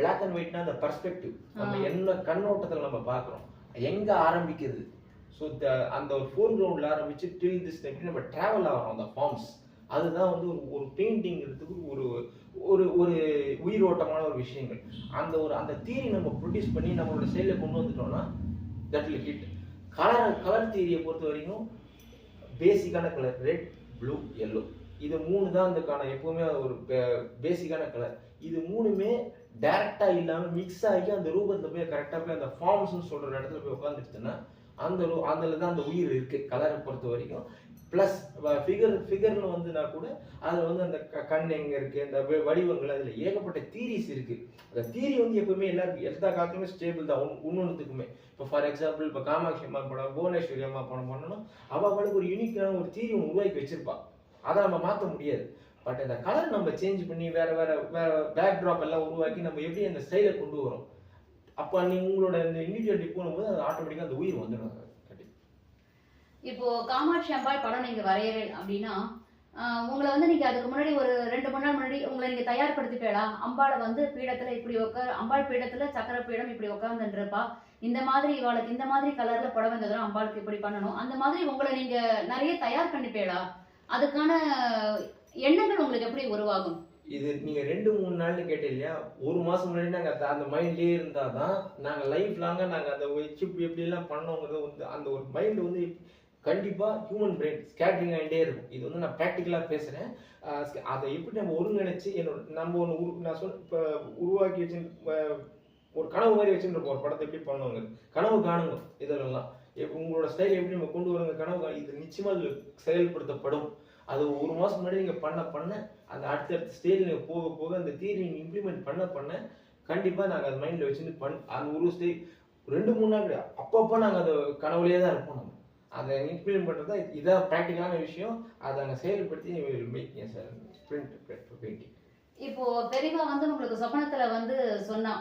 பிளாக் அண்ட் ஒயிட்னா அந்த பர்ஸ்பெக்டிவ் நம்ம. என்ன கண்ணோட்டத்தில் நம்ம பார்க்குறோம் எங்கே ஆரம்பிக்குது ஸோ அந்த ஒரு ஃபோர் கிரவுண்டில் ஆரம்பிச்சு டில் திஸ் எப்படி நம்ம ட்ராவல் ஆகிறோம் அந்த ஃபார்ம்ஸ் அதுதான் வந்து ஒரு ஒரு பெயிண்டிங்கிறதுக்கு ஒரு ஒரு ஒரு உயிரோட்டமான ஒரு விஷயங்கள். அந்த ஒரு அந்த தீரி நம்ம ப்ரொடியூஸ் பண்ணி நம்மளோட செயலில் கொண்டு வந்துட்டோம்னா that will hit colour colour தீரியை பொறுத்த வரைக்கும் பேசிக்கான கலர் ரெட் ப்ளூ எல்லோ இது மூணு தான் அதுக்கான எப்பவுமே ஒரு பேசிக்கான கலர் இது மூணுமே டேரெக்டாக இல்லாம மிக்ஸ் ஆகி அந்த ரூபத்துல போய் கரெக்டா போய் அந்த ஃபார்ம்ஸ்னு சொல்ற இடத்துல போய் உட்காந்துருச்சுன்னா அந்த ரூ அதுல தான் அந்த உயிர் இருக்கு கலரை பொறுத்த வரைக்கும். ப்ளஸ் ஃபிகர் ஃபிகர்னு வந்துனா கூட அதில் வந்து அந்த க- கண் எங்க இருக்கு அந்த வ- வடிவங்கள் அதில் ஏகப்பட்ட தீரிஸ் இருக்கு. அந்த தீரி வந்து எப்பவுமே எல்லாருக்கும் எல்லா காலத்துமே ஸ்டேபிள் தான் ஒன்னொன்றுத்துக்குமே இப்போ ஃபார் எக்ஸாம்பிள் இப்போ காமாட்சி அம்மா படம் புவனேஸ்வரி அம்மா படம் பண்ணணும் அவள் அவளுக்கு ஒரு யூனிக்கான ஒரு தீரி ஒன்று உருவாக்கி வச்சிருப்பா. அதை நம்ம மாற்ற முடியாது. பட் அந்த கலர் நம்ம சேஞ்ச் பண்ணி வேற வேற வேற பேக்ட்ராப் எல்லாம் உருவாக்கி நம்ம எப்படி அந்த ஸ்டைலை கொண்டு வரோம்? அப்போ நீங்கள் உங்களோட இந்த இண்டிவிஜுவலிட்டி போகும்போது அது ஆட்டோமேட்டிக்காக அந்த உயிர் வந்துடும். இப்போ காமாட்சி அம்பாள் படம் நீங்க வரையறேன் அப்படின்னா உங்களை வந்து நீங்க அதுக்கு முன்னாடி ஒரு ரெண்டு மணி நேரம் முன்னாடி உங்களை நீங்க தயார்படுத்திப்பேடா அம்பாளை வந்து பீடத்துல இப்படி உட்கார் அம்பாள் பீடத்துல சக்கர பீடம் இப்படி உட்கார்ந்துருப்பா. இந்த மாதிரி இவாளுக்கு இந்த மாதிரி கலர்ல படம் வந்ததும் அம்பாளுக்கு இப்படி பண்ணணும். அந்த மாதிரி உங்களை நீங்க நிறைய தயார் பண்ணிப்பேடா அதுக்கான எண்ணங்கள் உங்களுக்கு எப்படி உருவாகும்? இது நீங்க ரெண்டு மூணு நாள்னு கேட்டீங்க இல்லையா? ஒரு மாசம் முன்னாடி நாங்க அந்த- மைண்ட்லயே இருந்தாதான் நாங்க லைஃப் லாங்கா நாங்க அந்த வச்சு எப்படி எல்லாம் பண்ணோங்கிறது வந்து அந்த ஒரு மைண்ட் வந்து கண்டிப்பா ஹியூமன் பிரெயின் ஸ்கேட்டரிங் ஆகிட்டே இருக்கும். இது வந்து நான் ப்ராக்டிக்கலா பேசுறேன். அதை எப்படி நம்ம ஒருங்கிணைச்சு என்னோட நம்ம ஒன்று நான் சொல் இப்போ உருவாக்கி வச்சு ஒரு கனவு மாதிரி வச்சுருப்போம் ஒரு படத்தை எப்படி பண்ணுவாங்க கனவு காணுங்க இதெல்லாம். உங்களோட ஸ்டைல் எப்படி நம்ம கொண்டு வரோங்க கனவு இது நிச்சயமா செயல்படுத்தப்படும். அது ஒரு மாதம் முன்னாடி நீங்கள் பண்ண பண்ண அந்த அடுத்தடுத்த ஸ்டேஜ் நீங்கள் போக போக அந்த தியரி நீங்கள் இம்ப்ளிமெண்ட் பண்ண பண்ண கண்டிப்பாக நாங்கள் அது மைண்டில் வச்சுட்டு பண் அந்த ஒரு ஸ்டேஜ் ரெண்டு மூணு நாள் கிடையாது. அப்பப்போ நாங்கள் அதை கனவுலேயே தான் இருப்போம் நம்ம அதை இம்ப்ளிமெண்ட் பண்ணுறது தான் இதான் ப்ராக்டிக்கலான விஷயம். அதை நாங்கள் செயல்படுத்தி மேக் சார் பிரிண்ட் பெயிண்டிங் இப்போ பெரியவா வந்து உங்களுக்கு சொப்பனத்துல வந்து சொன்னா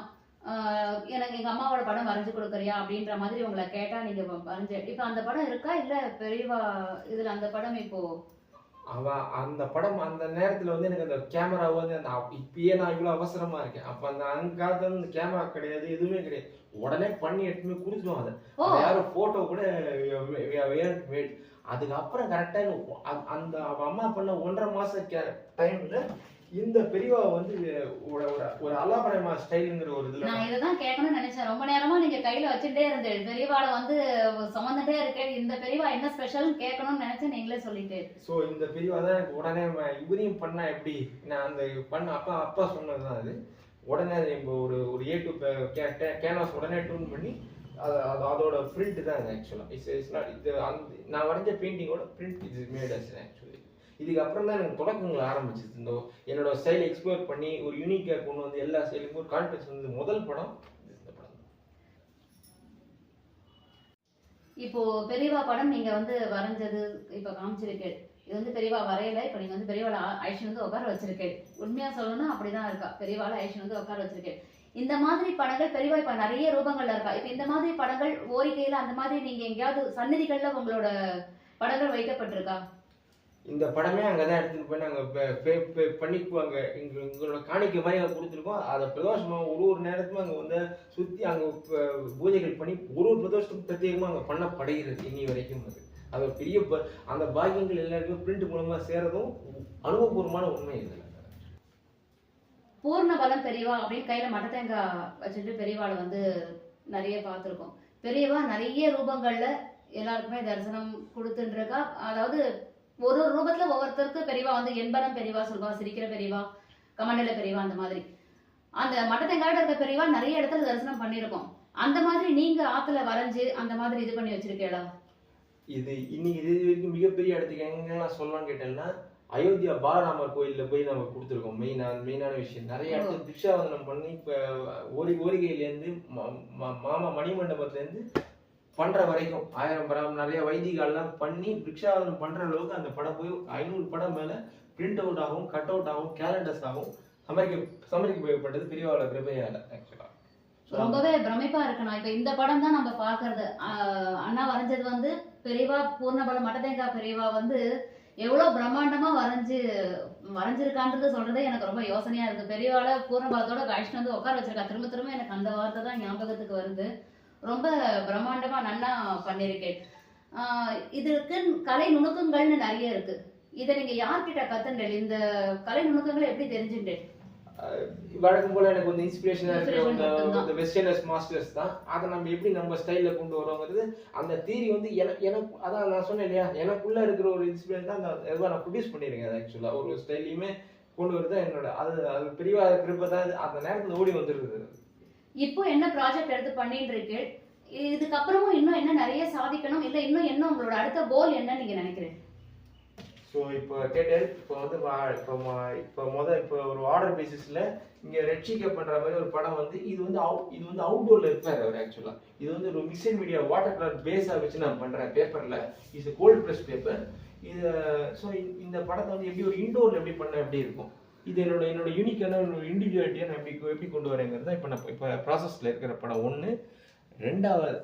எனக்கு எங்க அம்மாவோட படம் வரைஞ்சு கொடுக்குறியா? அப்படின்ற மாதிரி உங்களை கேட்டா நீங்க வ- வரைஞ்ச அந்த படம் இருக்கா? இல்ல பெரியவா இதுல அந்த படம் இப்போ அவ அந்த படம் அந்த நேரத்துல வந்து எனக்கு அந்த கேமரா வந்து அந்த இப்பயே நான் இவ்வளவு அவசரமா இருக்கேன். அப்ப அந்த அந்த காலத்துல வந்து கேமரா கிடையாது எதுவுமே கிடையாது. உடனே பண்ணி எடுத்துமே கொடுத்துருவோம் அதை யாரும் போட்டோ கூட மேட் அதுக்கப்புறம் கரெக்டா அந்த அவ அம்மா பண்ண ஒன்றரை மாச டைம்ல இந்த பெரியவா வந்து ஒரு ஒரு- அல்லாபரமா ஸ்டைலுங்கிற ஒரு இதுல நான் இததான் கேட்கணும்னு நினைச்சேன். ரொம்ப நேரமா நீங்க கையில வச்சுட்டே இருந்தேன் பெரியவாளை வந்து சுமந்துட்டே இருக்கேன் இந்த பெரியவா என்ன ஸ்பெஷல்னு கேட்கணும்னு நினைச்சேன் நீங்களே சொல்லிட்டே ஸோ இந்த பெரியவா தான் எனக்கு உடனே இவரையும் பண்ணா எப்படி? நான் அந்த பண்ண அப்பா அப்பா சொன்னது தான் அது. உடனே அது ஒரு ஒரு ஏ டு கேன்வாஸ் உடனே டூன் பண்ணி அது அது அதோட பிரிண்ட் தான் ஆக்சுவலாக இட்ஸ் இட்ஸ் நாட் இது அந்த நான் வரைஞ்ச பெயிண்டிங்கோட பிரிண்ட் இஸ் மேட் அஸ் இதுக்கப்புறம் தான் எனக்கு தொடக்கங்கள் ஆரம்பிச்சது. இந்த என்னோட ஸ்டைல் எக்ஸ்ப்ளோர் பண்ணி ஒரு யூனிக்காக கொண்டு வந்து எல்லா ஸ்டைலுக்கும் ஒரு கான்ஃபிடன்ஸ் வந்து முதல் படம் இந்த படம். இப்போ பெரியவா படம் நீங்க வந்து வரைஞ்சது இப்ப காமிச்சிருக்கு இது வந்து பெரியவா வரையல இப்ப நீங்க வந்து பெரியவாளை ஐஷன் வந்து உட்கார வச்சிருக்கேன். உண்மையா சொல்லணும்னா அப்படிதான் இருக்கா. பெரியவாளை ஐஷன் வந்து உட்கார வச்சிருக்கேன். இந்த மாதிரி படங்கள் பெரியவா இப்ப நிறைய ரூபங்கள்ல இருக்கா? இப்ப இந்த மாதிரி படங்கள் ஓரிக்கையில அந்த மாதிரி நீங்க எங்கேயாவது சன்னதிகள்ல உங்களோட படங்கள் வைக்கப்பட்டிருக்கா? இந்த படமே அங்கே தான் எடுத்துகிட்டு போய் நாங்கள் பண்ணிக்குவாங்க. எங்கள் எங்களோட காணிக்கை மாதிரி அங்கே கொடுத்துருக்கோம். அதை பிரதோஷமாக ஒரு ஒரு நேரத்துக்கும் அங்கே வந்து சுற்றி அங்கே பூஜைகள் பண்ணி ஒரு ஒரு பிரதோஷத்துக்கும் பிரத்யேகமாக அங்கே பண்ணப்படுகிறது இனி வரைக்கும் அது. அது ஒரு பெரிய ப- அந்த பாக்கியங்கள் எல்லாருக்குமே பிரிண்ட் மூலமாக சேரதும் அனுபவபூர்வமான உண்மை இதில் பூர்ண பலம் பெரியவா அப்படின்னு கையில மட்டத்தேங்காய் வச்சுட்டு பெரியவாளை வந்து நிறைய பார்த்துருக்கோம். பெரியவா நிறைய ரூபங்கள்ல எல்லாருக்குமே தரிசனம் கொடுத்துட்டு இருக்கா. அதாவது ஒரு ஒரு ரூபத்துல ஒவ்வொருத்தருக்கு பெரியவா வந்து எண்பனம் பெரியவா சொல்வா சிரிக்கிற பெரியவா கமண்டல பெரியவா அந்த மாதிரி. அந்த மட்டத்தெங்காயில இருக்க பெரியவா நிறைய இடத்துல தரிசனம் பண்ணியிருக்கோம். அந்த மாதிரி நீங்க ஆத்துல வரைஞ்சு அந்த மாதிரி இது பண்ணி வச்சிருக்கேடா இது இன்னைக்கு இது வரைக்கும் மிகப்பெரிய இடத்துக்கு எங்கெல்லாம் சொல்லலாம்னு கேட்டேன்னா அயோத்தியா பாலராமர் கோயில்ல போய் நம்ம கொடுத்துருக்கோம். மெயினான மெயினான விஷயம். நிறைய இடத்துல பிக்ஷாவதனம் பண்ணி இப்போ ஓரி ஓரிகையிலேருந்து மாமா மணிமண்டபத்துலேருந்து பண்ற வரைக்கும் ஆயிரம் படம் நிறைய வைதிகாலாம் பண்ணி பிக்ஷாவதனம் பண்ற அளவுக்கு அந்த படம் போய் ஐநூறு படம் மேல பிரிண்ட் அவுட் ஆகும் கட் அவுட் ஆகும் கேலண்டர்ஸ் ஆகும் சமரிக்க சமரிக்கப்பட்டது பெரியவாள கிருபையால ஆக்சுவலா ரொம்பவே பிரமிப்பா இருக்கு. நான் இப்ப இந்த படம் தான் நம்ம பாக்குறது அண்ணா வரைஞ்சது வந்து பெரியவா பூர்ணபலம் மட்டதேங்காய் பெரியவா வந்து எவ்வளவு பிரம்மாண்டமா வரைஞ்சு வரைஞ்சிருக்கான்றது சொல்றதே எனக்கு ரொம்ப யோசனையா இருக்கு. பெரியவாள பூர்ணபலத்தோட கழிச்சுட்டு வந்து உட்கார வச்சிருக்கா. திரும்ப திரும்ப எனக்கு அந்த வார்த்தை தான் ஞாபகத்துக்கு வருது. ரொம்ப பிரம்மாண்டமா நன்னா பண்ணியிருக்கேன் ஆஹ் இதுக்கு கலை நுணுக்கங்கள்னு நிறைய இருக்கு. இதை நீங்க யார்கிட்ட கத்துண்டேன் இந்த கலை நுணுக்கங்களை எப்படி தெரிஞ்சுட்டேன் வழக்கம் போல எனக்கு வந்து இன்ஸ்பிரேஷனா Inspiration இருக்கிற மட்டும்தான். இந்த வெஸ்டர்னஸ் மாஸ்டர்ஸ் தான். அதை நம்ம எப்படி நம்ம ஸ்டைல்ல கொண்டு வரோங்கிறது அந்த தீரி வந்து எனக்கு எனக்கு அதான் நான் சொன்னேன் இல்லையா? எனக்குள்ள இருக்கிற ஒரு இன்ஸ்பிரேஷன் தான் அந்த எதுவாக நான் ப்ரொடியூஸ் பண்ணிருக்கேன் ஆக்சுவலா ஒரு ஸ்டைலையுமே கொண்டு வரது தான் என்னோட. அது அது பெரியவா இருக்கிறப்ப தான் அந்த நேரத்துல ஓடி வந்துருது. இப்போ என்ன ப்ராஜெக்ட் எடுத்து பண்ணிட்டு இருக்கு இதுக்கப்புறமும் இன்னும் என்ன நிறைய சாதிக்கணும்? இல்லை இன்னும் என்ன உங்களோட அடுத்த கோல் என்னன்னு நீங்க நினைக்கிறேன் ஸோ இப்போ கேட்டேன் இப்போ வந்து வா- இப்போ இப்போ முத இப்போ ஒரு ஆர்டர் பேசிஸ்ல இங்கே ரெட்ஷிக்க பண்ணுற மாதிரி ஒரு படம் வந்து இது வந்து அவுட் இது வந்து அவுட்டோரில் இருப்பார் அவர் ஆக்சுவலாக இது வந்து ஒரு மிக்சர் மீடியா வாட்டர் கலர் பேஸாக வச்சு நான் பண்ணுறேன் பேப்பரில் இஸ் கோல்டு ப்ரெஸ் பேப்பர் இது ஸோ இந்த படத்தை வந்து எப்படி ஒரு இன்டோரில் எப்படி பண்ண எப்படி இருக்கும்? இது என்னோட என்னோட யூனிக்கான ஒரு இண்டிவிஜுவாலிட்டியை நான் எப்படி எப்படி கொண்டு வரேங்கிறத இப்போ நான் இப்போ ப்ராசஸ்ல இருக்கிற படம் ஒன்று ரெண்டாவது.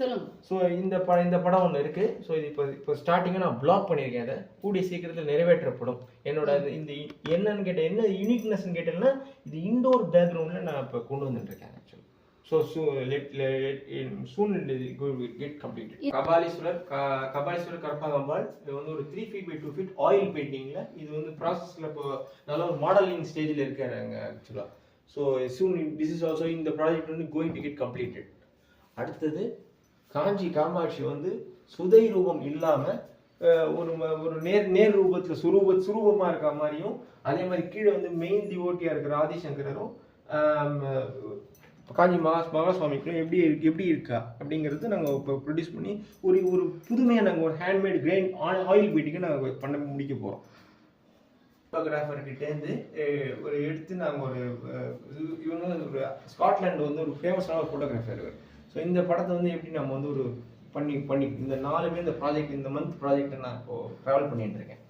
சொல்லுங்க. ஸோ இந்த ப இந்த படம் ஒன்று இருக்கு. ஸோ இது இப்போ இப்போ ஸ்டார்டிங்காக நான் பிளாக் பண்ணியிருக்கேன் அதை. கூடிய சீக்கிரத்தில் நிறைவேற்றப்படும். என்னோட இந்த என்னன்னு கேட்ட என்ன யூனிக்னஸ்ன்னு கேட்டேன்னா இது இண்டோர் பேக்ரவுண்டில் நான் இப்போ கொண்டு வந்துட்டு இருக்கேன் actually so so let soon get complete Kapaleeswarar க- கபாலீஸ்வரர் கற்பகம்பாள் இது வந்து ஒரு three feet by two feet oil பெயிண்டிங்கில் இது வந்து ப்ராசஸில் இப்போ நல்ல ஒரு மாடலிங் ஸ்டேஜில் இருக்காங்க ஆக்சுவலாக so soon this is also இந்த ப்ராஜெக்ட் வந்து கோயிங் டு கெட் கம்ப்ளீட்டட் அடுத்தது காஞ்சி காமாட்சி வந்து சுதை ரூபம் இல்லாம அஹ், ஒரு ஒரு நேர் நேர் ரூபத்துல சுரூப சுரூபமா இருக்க மாதிரியும் அதே மாதிரி கீழே வந்து மெயின் டிவோட்டியா இருக்கிற ஆதிசங்கரரும் காஞ்சி மகா மகாசுவாமிக்கும் எப்படி இருக்கு எப்படி இருக்கா அப்படிங்கிறது நாங்கள் இப்போ ப்ரொடியூஸ் பண்ணி ஒரு ஒரு புதுமையாக நாங்கள் ஒரு ஹேண்ட்மேட் கிரைன் ஆயில் பீட்டிக்கு நாங்கள் பண்ண முடிக்க போகிறோம் ஃபோட்டோகிராஃபர்கிட்டேருந்து ஒரு எடுத்து நாங்கள் ஒரு இவங்க ஒரு ஸ்காட்லாண்டு வந்து ஒரு ஃபேமஸான ஒரு ஃபோட்டோகிராஃபர் ஸோ இந்த படத்தை வந்து எப்படி நம்ம வந்து ஒரு பண்ணி பண்ணி இந்த நாலுமே இந்த ப்ராஜெக்ட் இந்த மந்த் ப்ராஜெக்ட்டை நான் இப்போ ட்ராவல் பண்ணிட்டு இருக்கேன்.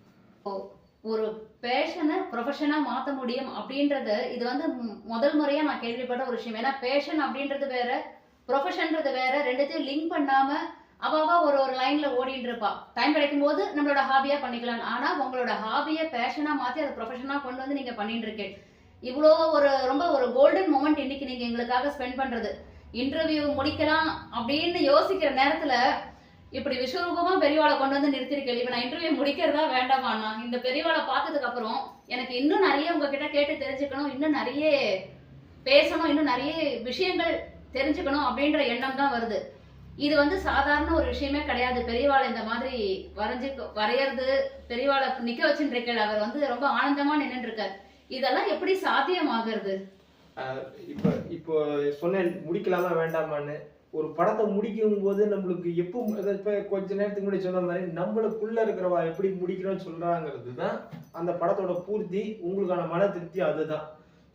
ஒரு பேஷனை ப்ரொஃபஷனாக மாற்ற முடியும் அப்படின்றது இது வந்து முதல் முறையாக நான் கேள்விப்பட்ட ஒரு விஷயம். ஏன்னா பேஷன் அப்படின்றது வேற ப்ரொஃபஷன்றது வேற ரெண்டுத்தையும் லிங்க் பண்ணாமல் அவாவா ஒரு ஒரு லைன்ல ஓடிட்டு இருப்பா. டைம் கிடைக்கும் போது நம்மளோட ஹாபியா பண்ணிக்கலாம். ஆனா உங்களோட ஹாபியை பேஷனா மாத்தி அதை ப்ரொஃபஷனா கொண்டு வந்து நீங்க பண்ணிட்டு இருக்கேன். இவ்வளோ ஒரு ரொம்ப ஒரு கோல்டன் மூமெண்ட் இன்னைக்கு நீங்க எங்களுக்காக ஸ்பெண்ட் பண்றது. இன்டர்வியூ முடிக்கலாம் அப்படின்னு யோசிக்கிற நேரத்துல இப்படி விஸ்வரூபமா பெரியவாளை கொண்டு வந்து நிறுத்திருக்கேன் இப்ப நான் இன்டர்வியூ முடிக்கிறதா வேண்டாமாண்ணா இந்த பெரியவாளை பார்த்ததுக்கு அப்புறம் எனக்கு இன்னும் நிறைய உங்ககிட்ட கேட்டு தெரிஞ்சுக்கணும் இன்னும் நிறைய பேசணும் இன்னும் நிறைய விஷயங்கள் தெரிஞ்சுக்கணும் அப்படின்ற எண்ணம் தான் வருது. இது வந்து சாதாரண ஒரு விஷயமே கிடையாது. பெரியவாளை இந்த மாதிரி வரைஞ்சு வரையறது பெரியவாளை நிக்க வச்சுருக்கல அவர் வந்து ரொம்ப ஆனந்தமா நின்னுட்டு இருக்கார் இதெல்லாம் எப்படி சாத்தியமாகிறது? இப்போ இப்போ சொன்னேன் முடிக்கலாமா வேண்டாமான்னு. ஒரு படத்தை முடிக்கும் போது நம்மளுக்கு எப்போ இப்போ கொஞ்ச நேரத்துக்கு முன்னாடி சொன்ன மாதிரி நம்மளுக்குள்ள இருக்கிறவா எப்படி முடிக்கிறோம்னு சொல்றாங்கிறது தான் அந்த படத்தோட பூர்த்தி உங்களுக்கான மன திருப்தி அதுதான்.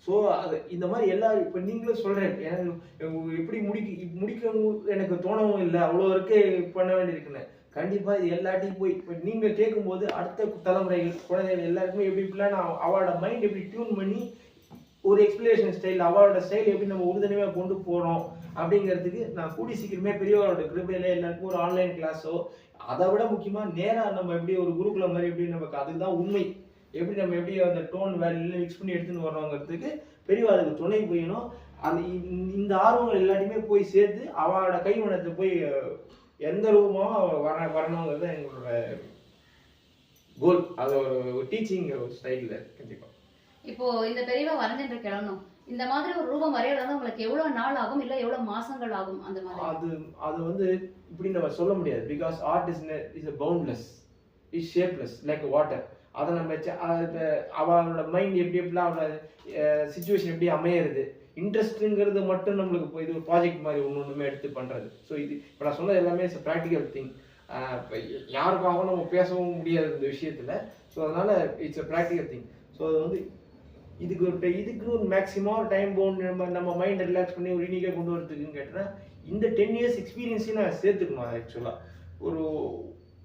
ஸோ அது இந்த மாதிரி எல்லாரும் இப்போ நீங்களும் சொல்கிறேன் எனக்கு எப்படி முடிக்க முடிக்கவும் எனக்கு தோணவும் இல்லை அவ்வளோ இருக்கு பண்ண வேண்டியிருக்குன்னு. கண்டிப்பாக இது எல்லாத்தையும் போய் இப்போ நீங்கள் கேட்கும்போது அடுத்த தலைமுறைகள் குழந்தைகள் எல்லாருக்குமே எப்படி இப்படிலாம் நான் அவளோட மைண்ட் எப்படி டியூன் பண்ணி ஒரு எக்ஸ்பிளேஷன் ஸ்டைல் அவளோட ஸ்டைல் எப்படி நம்ம உறுதுணையாக கொண்டு போகிறோம் அப்படிங்கிறதுக்கு நான் கூடி சீக்கிரமே பெரியவரோட கிருபையில் எல்லாருக்கும் ஒரு ஆன்லைன் கிளாஸோ அதை விட முக்கியமாக நேராக நம்ம எப்படி ஒரு குருகுலம் மாதிரி எப்படி நமக்கு அதுதான் உண்மை. எப்படி நம்ம எப்படி அந்த டோன் வேல்யூல மிக்ஸ் பண்ணி எடுத்துன்னு வரோங்கிறதுக்கு பெரியவா அதுக்கு துணை புரியணும். அந்த இந்த- இந்த ஆர்வங்கள் எல்லாத்தையுமே போய் சேர்த்து அவளோட கைவனத்தை போய் எந்த ரூபமாக வர வரணுங்கிறது எங்களோட கோல் அது ஒரு டீச்சிங் ஒரு ஸ்டைலில் கண்டிப்பாக இப்போ இந்த பெரியவா வரைஞ்சின்ற கிளம்பணும். இந்த மாதிரி ஒரு ரூபம் வரையறது உங்களுக்கு எவ்வளவு நாள் ஆகும் இல்ல எவ்வளவு மாசங்கள் ஆகும் அந்த மாதிரி? அது அது வந்து இப்படி நம்ம சொல்ல முடியாது. Because art is is a boundless is shapeless like water அதை நம்ம அவளோட மைண்ட் எப்படி எப்படிலாம் அவளோட சுச்சுவேஷன் எப்படி அமையிறது? இன்ட்ரெஸ்ட்டுங்கிறது மட்டும் நம்மளுக்கு இது ஒரு ப்ராஜெக்ட் மாதிரி ஒன்று ஒன்றுமே எடுத்து பண்ணுறது ஸோ இது இப்போ நான் சொன்னது எல்லாமே இட்ஸ் ப்ராக்டிக்கல் திங் இப்போ யாருக்காகவும் நம்ம பேசவும் முடியாது இந்த விஷயத்தில். ஸோ அதனால it's a practical thing so அது வந்து இதுக்கு ஒரு இதுக்கு ஒரு மேக்ஸிமம் ஒரு டைம் பவுண்ட் நம்ம நம்ம மைண்டை ரிலாக்ஸ் பண்ணி ஒரு யூனிக்காக கொண்டு வரதுக்குன்னு கேட்டால் இந்த டென் இயர்ஸ் எக்ஸ்பீரியன்ஸையும் நான் சேர்த்துக்கணும் ஆக்சுவலாக ஒரு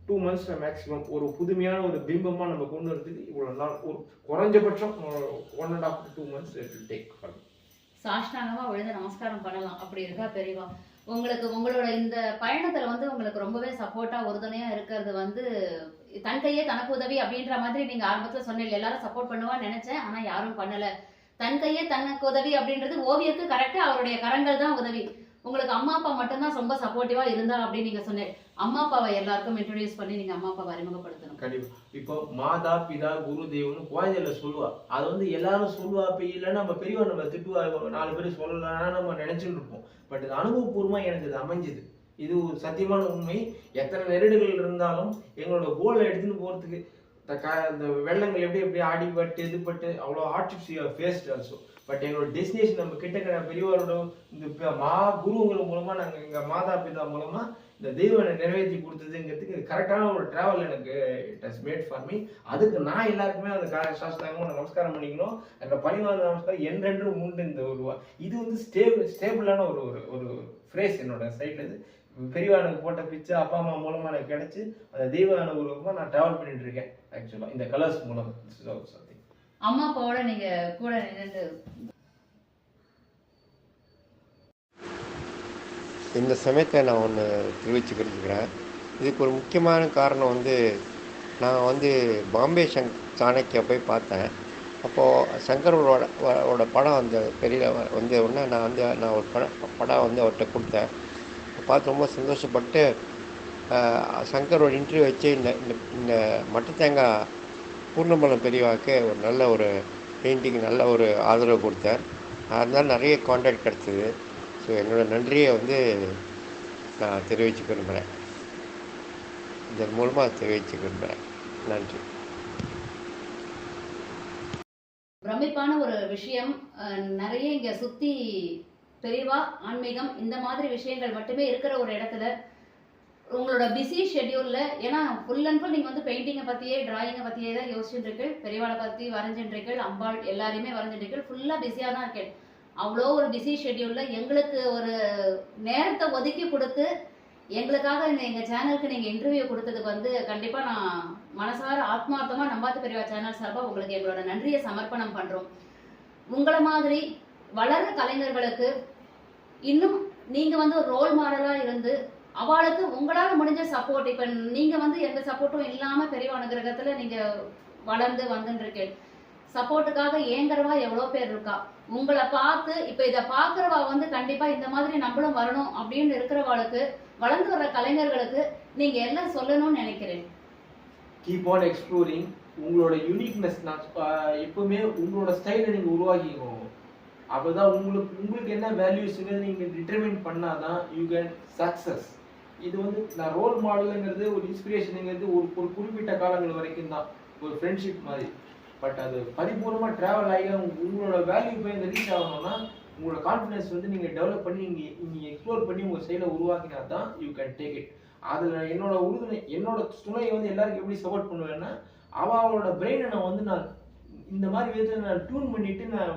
டூ மந்த்ஸ் மேக்ஸிமம் ஒரு புதுமையான ஒரு பிம்பமாக நம்ம கொண்டு வரதுக்கு இவ்வளோ நாள் ஒரு குறைஞ்சபட்சம் one and half two months take சாஷ்டாங்கமாக விழுந்து நமஸ்காரம் பண்ணலாம். அப்படி இருக்கா பெரியவா? உங்களுக்கு உங்களோட இந்த பயணத்தில் வந்து உங்களுக்கு ரொம்பவே சப்போர்ட்டாக உறுதுணையாக இருக்கிறது வந்து தன் கையே தனக்கு உதவி அப்படின்ற மாதிரி நீங்க ஆரம்பத்துல சொன்னீங்க. எல்லாரும் சப்போர்ட் பண்ணுவான்னு நினைச்சேன் ஆனா யாரும் பண்ணல. தன் கையே தனக்கு உதவி அப்படின்றது ஓவியருக்கு கரெக்டா அவருடைய கரங்கள் தான் உதவி. உங்களுக்கு அம்மா அப்பா மட்டும்தான் ரொம்ப சப்போர்ட்டிவா இருந்தா அப்படின்னு நீங்க சொன்னேன் அம்மா அப்பாவை எல்லாருக்கும் இன்ட்ரடியூஸ் பண்ணி நீங்க அம்மா அப்பாவை அறிமுகப்படுத்தணும். கண்டிப்பா. இப்போ மாதா பிதா குரு தெய்வம்னு குழந்தையில சொல்லுவா. அது வந்து எல்லாரும் சொல்லுவா இப்ப இல்லைன்னா நம்ம பெரியவர் நம்ம திட்டுவா நாலு பேர் சொல்லலாம் நம்ம நினைச்சுட்டு இருப்போம். பட் இது அனுபவபூர்வமா எனக்கு இது அமைஞ்சது. இது ஒரு சத்தியமான உண்மை. எத்தனை நெருடுகள் இருந்தாலும் எங்களோட கோலை எடுத்துன்னு போகிறதுக்கு இந்த க இந்த வெள்ளங்கள் எப்படி எப்படி ஆடிப்பட்டு இதுபட்டு அவ்வளோ ஆர்டிஃபிஷியல் ஃபேஸ்ட் ஆல்சோ பட் எங்களோட டெஸ்டினேஷன் நம்ம கிட்ட பெரியவரோட இந்த மா குருங்கள் மூலமாக நாங்கள் எங்கள் மாதா பிதா மூலமாக இந்த தெய்வம் எனக்கு நிறைவேற்றி கொடுத்ததுங்கிறதுக்கு கரெக்டான ஒரு டிராவல் எனக்கு it has made for me அதுக்கு நான் எல்லாருக்குமே அந்த கா- நான் நமஸ்காரம் பண்ணிக்கணும். அந்த பணிவாத நமஸ்காரம் என்றென்றும் உண்டு இந்த ஒரு இது வந்து ஸ்டேபிள் ஸ்டேபிளான ஒரு ஒரு ஒரு ஃப்ரேஸ் என்னோட சைட்லேருந்து இது பெரியவா எனக்கு போட்ட பிச்சை அப்பா அம்மா மூலமா எனக்கு கிடைச்சு அந்த தெய்வ அனுபவமா நான் டிராவல் பண்ணிட்டு இருக்கேன் ஆக்சுவலா இந்த கலர்ஸ் மூலம். அம்மா அப்பாவோட நீங்க கூட நின்று இந்த சமயத்தை நான் ஒன்று தெரிவிச்சுக்கிறதுக்கிறேன் இதுக்கு ஒரு முக்கியமான காரணம் வந்து நான் வந்து பாம்பே சங் சாணக்கியா போய் பார்த்தேன். அப்போது சங்கரோட படம் அந்த பெரிய வந்து உடனே நான் வந்து நான் ஒரு படம் படம் வந்து அவர்கிட்ட கொடுத்தேன். பார்த்து ரொம்ப சந்தோஷப்பட்டு சங்கரோட இன்டர்வியூ வச்சு இந்த இந்த இந்த மட்ட தேங்காய் பூர்ணமலம் பெரியவாக்கு ஒரு நல்ல ஒரு பெயிண்டிங் நல்ல ஒரு ஆதரவு கொடுத்தேன் அதனால் நிறைய கான்டாக்ட் கிடச்சிது. ஸோ என்னோட நன்றியை வந்து நான் தெரிவித்து விரும்புகிறேன் இதன் மூலமாக தெரிவித்து விரும்புகிறேன் நன்றி. பிரமிப்பான ஒரு விஷயம். நிறைய இங்கே சுற்றி பெரியவா ஆன்மீகம் இந்த மாதிரி விஷயங்கள் மட்டுமே இருக்கிற ஒரு இடத்துல உங்களோட பிஸி ஷெட்யூல்ல ஏன்னா ஃபுல் அண்ட் ஃபுல் நீங்கள் வந்து பெயிண்டிங்கை பற்றியே டிராயிங்கை பற்றியே தான் யோசிச்சுட்டு பெரியவாளை பற்றி வரைஞ்சிட்டு அம்பாள் எல்லாரையுமே வரைஞ்சிட்டு ஃபுல்லாக பிஸியாக தான் இருக்கேன். அவ்வளோ ஒரு பிஸி ஷெட்யூலில் எங்களுக்கு ஒரு நேரத்தை ஒதுக்கி கொடுத்து எங்களுக்காக இந்த எங்கள் சேனலுக்கு நீங்கள் இன்டர்வியூ கொடுத்ததுக்கு வந்து கண்டிப்பாக நான் மனசார ஆத்மார்த்தமாக நம்பாத்து பெரியவா சேனல் சார்பாக உங்களுக்கு எங்களோட நன்றியை சமர்ப்பணம் பண்ணுறோம் உங்களை மாதிரி வளர்ற கலைஞர்களுக்கு இன்னும் நீங்க வந்து ஒரு ரோல் மாடலா இருந்து அவளுக்கு உங்களால முடிஞ்ச சப்போர்ட் இப்ப நீங்க வந்து எந்த சப்போர்ட்டும் இல்லாம பெரியவா அனுகிரகத்துல நீங்க வளர்ந்து வந்துருக்கேன் சப்போர்ட்டுக்காக ஏங்குறவா எவ்வளவு பேர் இருக்கா? உங்களை பார்த்து இப்ப இத பாக்குறவா வந்து கண்டிப்பா இந்த மாதிரி நம்மளும் வரணும் அப்படின்னு இருக்கிறவாளுக்கு வளர்ந்து வர்ற கலைஞர்களுக்கு நீங்க எல்லாம் சொல்லணும்னு நினைக்கிறேன் கீப் ஆன் எக்ஸ்ப்ளோரிங் உங்களோட யூனிக்னஸ் நான் எப்பவுமே உங்களோட ஸ்டைலை நீங்க உருவாக்கிக்கோங்க. அப்பதான் உங்களுக்கு உங்களுக்கு என்ன வேல்யூஸ்ங்கிறது நீங்கள் டிட்டர்மின் பண்ணாதான் யூ கேன் சக்ஸஸ் இது வந்து நான் ரோல் மாடலுங்கிறது ஒரு இன்ஸ்பிரேஷனுங்கிறது ஒரு ஒரு குறிப்பிட்ட காலங்கள் வரைக்கும் தான். ஒரு ஃப்ரெண்ட்ஷிப் மாதிரி. பட் அது பரிபூர்ணமாக ட்ராவல் ஆகி உங்களோட வேல்யூ போய் இந்த ரீச் ஆகணும்னா உங்களோட கான்ஃபிடன்ஸ் வந்து நீங்கள் டெவலப் பண்ணி நீங்கள் நீங்கள் எக்ஸ்ப்ளோர் பண்ணி உங்கள் செயலை உருவாக்கினா தான் யூ கேன் டேக் இட் அதில் என்னோட உறுதுணை என்னோட துணையை வந்து எல்லாருக்கும் எப்படி சப்போர்ட் பண்ணுவேன்னா அவள் அவளோட பிரெயினை நான் வந்து நான் இந்த மாதிரி விதத்தில் நான் டியூன் பண்ணிவிட்டு நான்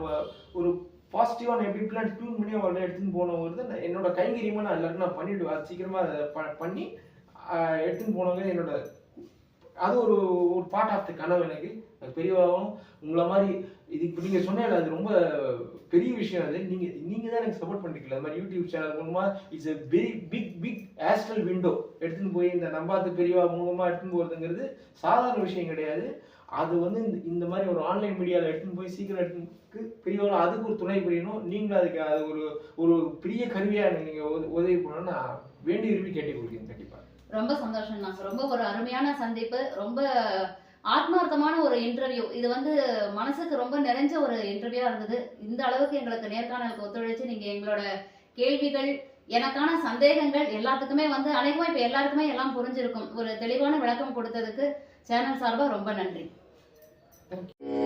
ஒரு பாசிட்டிவாக நான் எப்படி பிளான் டியூன் பண்ணி அவளை எடுத்துன்னு போனவங்கிறது என்னோட கைங்கரியமாக நான் எல்லாருக்கும் நான் பண்ணிவிடுவேன் சீக்கிரமாக அதை ப- பண்ணி எடுத்துன்னு போனவங்க என்னோட அது ஒரு ஒரு பார்ட் ஆஃப் த கனவு எனக்கு. அது பெரியவாகவும் உங்களை மாதிரி இது இப்போ நீங்கள் சொன்னேன் அது ரொம்ப பெரிய விஷயம் அது. நீங்கள் நீங்கள் தான் எனக்கு சப்போர்ட் பண்ணிருக்கல அது மாதிரி யூடியூப் சேனல் மூலமாக it's a very big big astral window எடுத்துன்னு போய் இந்த நம்பாத்து பெரியவா மூலமாக எடுத்துன்னு போகிறதுங்கிறது சாதாரண விஷயம் கிடையாது. அது வந்து இந்த இந்த மாதிரி ஒரு ஆன்லைன் மீடியாவில் எடுத்துன்னு போய் சீக்கிரம் எடுத்துக்கு பெரியவங்களும் அதுக்கு ஒரு துணை புரியணும். நீங்களும் அதுக்கு அது ஒரு ஒரு பெரிய கருவியாக நீங்கள் உதவி பண்ணணும்னு நான் வேண்டி விரும்பி கேட்டு கொடுக்குறேன் கண்டிப்பாக ரொம்ப சந்தோஷம் நான் ரொம்ப ஒரு அருமையான சந்திப்பு. ரொம்ப ஆத்மார்த்தமான ஒரு இன்டர்வியூ இது வந்து மனசுக்கு ரொம்ப நிறைஞ்ச ஒரு இன்டர்வியூவா இருந்தது. இந்த அளவுக்கு எங்களுக்கு நேர்காணலுக்கு ஒத்துழைச்சு நீங்க எங்களோட கேள்விகள் எனக்கான சந்தேகங்கள் எல்லாத்துக்குமே வந்து அநேகமா இப்ப எல்லாருக்குமே எல்லாம் புரிஞ்சிருக்கும். ஒரு தெளிவான விளக்கம் கொடுத்ததுக்கு சேனல் சார்பா ரொம்ப நன்றி. Thank you.